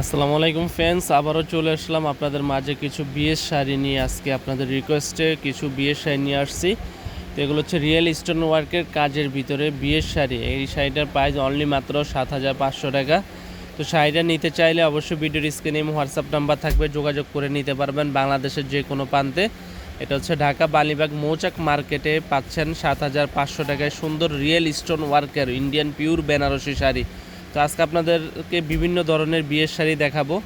আসসালামু আলাইকুম ফ্রেন্ডস, আবারও চলে আসলাম আপনাদের মাঝে কিছু বিয়ের শাড়ি নিয়ে। আজকে আপনাদের রিকোয়েস্টে কিছু বিয়ের শাড়ি নিয়ে আসছি। তো এগুলো হচ্ছে রিয়েল স্টোন ওয়ার্কের কাজের ভিতরে বিয়ের শাড়ি। এই শাড়িটার প্রাইস অনলি মাত্র সাত হাজার পাঁচশো টাকা। তো শাড়িটা নিতে চাইলে অবশ্যই ভিডিওর স্ক্রিনে হোয়াটসঅ্যাপ নাম্বার থাকবে, যোগাযোগ করে নিতে পারবেন বাংলাদেশের যে কোনো প্রান্তে। এটা হচ্ছে ঢাকা বালিবাগ মৌচাক মার্কেটে পাচ্ছেন সাত হাজার পাঁচশো টাকায় সুন্দর রিয়েল স্টোন ওয়ার্কের ইন্ডিয়ান পিওর বেনারসি শাড়ি। তো আজকে আপনাদেরকে বিভিন্ন ধরনের বিয়ের শাড়ি দেখাবো।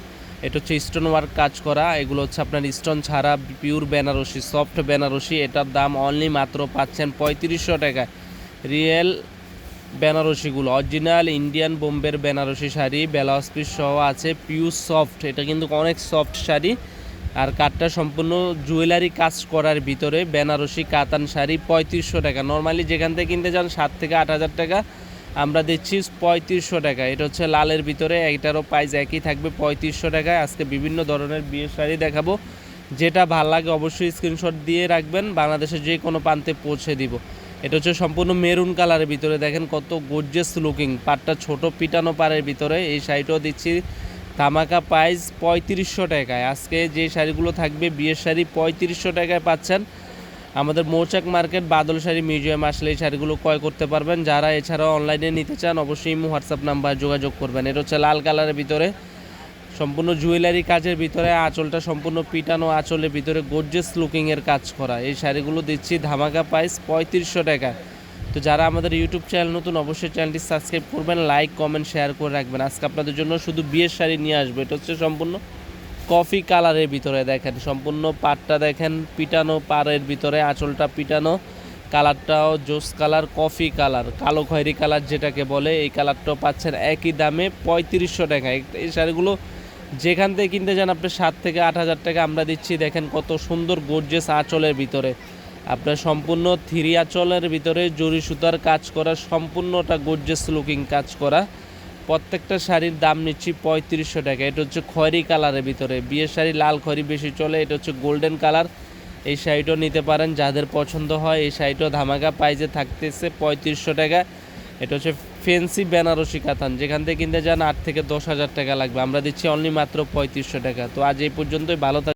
এটা হচ্ছে স্টোন ওয়ার্ক কাজ করা, এগুলো হচ্ছে আপনার স্টোন ছাড়া, পিওর বেনারসি, সফট বেনারসি, এটার দাম অনলি মাত্র পাচ্ছেন পঁয়ত্রিশশো টাকায়। রিয়েল বেনারসিগুলো, অরিজিনাল ইন্ডিয়ান বোম্বের বেনারসি শাড়ি, ব্লাউজ পিস সহ আছে পিওর সফট এটা কিন্তু অনেক সফট শাড়ি। আর কাঠটা সম্পূর্ণ জুয়েলারি কাজ করার ভিতরে, বেনারসি কাতান শাড়ি পঁয়ত্রিশশো টাকা। নর্মালি যেখান থেকে কিনতে যান সাত থেকে আট হাজার টাকা। আমরা দিচ্ছি পঁয়ত্রিশশো টাকা। এটা হচ্ছে লালের ভিতরে এটারও প্রাইস একই থাকবে পঁয়ত্রিশশো টাকায়। আজকে বিভিন্ন ধরনের বিয়ের শাড়ি দেখাবো। যেটা ভালো লাগে অবশ্যই স্ক্রিনশট দিয়ে রাখবেন। বাংলাদেশের যে কোনো প্রান্তে পৌঁছে দিব। এটা হচ্ছে সম্পূর্ণ মেরুন কালারের ভিতরে। দেখেন কত গোর্জেস লুকিং পাটটা ছোট পিটানো পাড়ের ভিতরে। এই শাড়িটাও দিচ্ছি। ধামাকা প্রাইস পঁয়ত্রিশশো টাকায়। আজকে যে শাড়িগুলো থাকবে, বিয়ের শাড়ি পঁয়ত্রিশশো টাকায় পাচ্ছেন। আমাদের মৌচাক মার্কেট বাদল শাড়ি, মিউজিয়াম আসলে এই শাড়িগুলো ক্রয় করতে পারবেন। যারা এছাড়াও অনলাইনে নিতে চান, অবশ্যই হোয়াটসঅ্যাপ নাম্বার যোগাযোগ করবেন। এটা হচ্ছে লাল কালারের ভিতরে। সম্পূর্ণ জুয়েলারি কাজের ভিতরে, আঁচলটা সম্পূর্ণ পিটানো আঁচলের ভিতরে গোর্জেস লুকিংয়ের কাজ করা। এই শাড়িগুলো দিচ্ছি ধামাকা প্রাইস পঁয়ত্রিশশো টাকা। তো যারা আমাদের ইউটিউব চ্যানেল নতুন, অবশ্যই চ্যানেলটি সাবস্ক্রাইব করবেন লাইক কমেন্ট শেয়ার করে রাখবেন। আজকে আপনাদের জন্য শুধু বিয়ের শাড়ি নিয়ে আসবে। এটা হচ্ছে সম্পূর্ণ কফি কালারের ভিতরে দেখেন, সম্পূর্ণ পাটটা দেখেন, পিটানো পাড়ের ভিতরে, আঁচলটা পিটানো, কালারটাও জোস কালার, কফি কালার, কালো খয়েরি কালার যেটাকে বলে, এই কালারটাও পাচ্ছেন একই দামে পঁয়ত্রিশশো টাকা। এই শাড়িগুলো যেখান থেকে কিনতে যান আপনি সাত থেকে আট হাজার টাকা আমরা দিচ্ছি। দেখেন কত সুন্দর গর্জেস আঁচলের ভিতরে। আপনার সম্পূর্ণ থ্রি আঁচলের ভিতরে জরি সুতার কাজ করা, সম্পূর্ণটা গর্জেস লুকিং কাজ করা। প্রত্যেকটা শাড়ির দাম নিচ্ছি পঁয়ত্রিশশো টাকা। এটা হচ্ছে খয়েরি কালারের ভিতরে। বিয়ের শাড়ি লাল, খয়েরি বেশি চলে, এটা হচ্ছে গোল্ডেন কালার। এই শাড়িটাও নিতে পারেন, যাদের পছন্দ হয় এই শাড়িটাও ধামাকা প্রাইজে থাকতেছে পঁয়ত্রিশশো টাকা। এটা হচ্ছে ফেন্সি বেনারসি কাতান, যেখান থেকে কিনতে যান আট থেকে দশ হাজার টাকা লাগবে। আমরা দিচ্ছি অনলি মাত্র পঁয়ত্রিশশো টাকা। তো আজ এই পর্যন্তই, ভালো